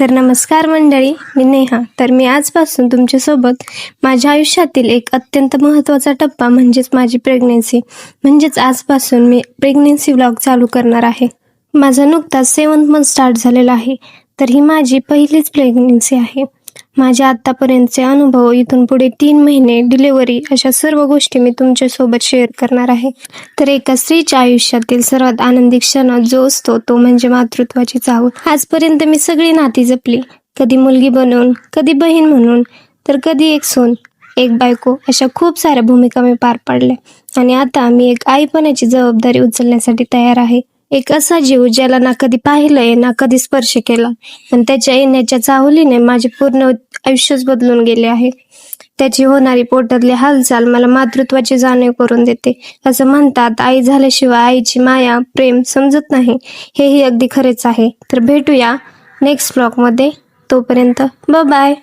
तर नमस्कार मंडळी मी नेहा. तर मी आजपासून तुमच्यासोबत माझ्या आयुष्यातील एक अत्यंत महत्त्वाचा टप्पा म्हणजेच माझी प्रेग्नेन्सी म्हणजेच आजपासून मी प्रेग्नेन्सी व्लॉग चालू करणार आहे. माझा नुकताच सेवन्थ मंथ स्टार्ट झालेला आहे. तर ही माझी पहिलीच प्रेग्नेन्सी आहे. माझे आत्तापर्यंतचे अनुभव इथून पुढे तीन महिने डिलिव्हरी अशा सर्व गोष्टी मी तुमच्यासोबत शेअर करणार आहे. तर एका स्त्रीच्या आयुष्यातील सर्वात आनंदी क्षण जो असतो तो म्हणजे मातृत्वाची चाहूल. आजपर्यंत मी सगळी नाती जपली. कधी मुलगी बनवून कधी बहीण म्हणून तर कधी एक सून एक बायको अशा खूप साऱ्या भूमिका मी पार पाडल्या. आणि आता मी एक आईपणाची जबाबदारी उचलण्यासाठी तयार आहे. एक असा जीव ज्याला ना कधी पाहिलंय ना कधी स्पर्श केला. पण त्याच्या येण्याच्या चाहुलीने माझे पूर्ण आयुष्यच बदलून गेले आहे. त्याची होणारी पोटातली हालचाल मला मातृत्वाची जाणीव करून देते. असं म्हणतात आई झाल्याशिवाय आईची माया प्रेम समजत नाही. हेही अगदी खरेच आहे. तर भेटूया नेक्स्ट ब्लॉगमध्ये तोपर्यंत ब बाय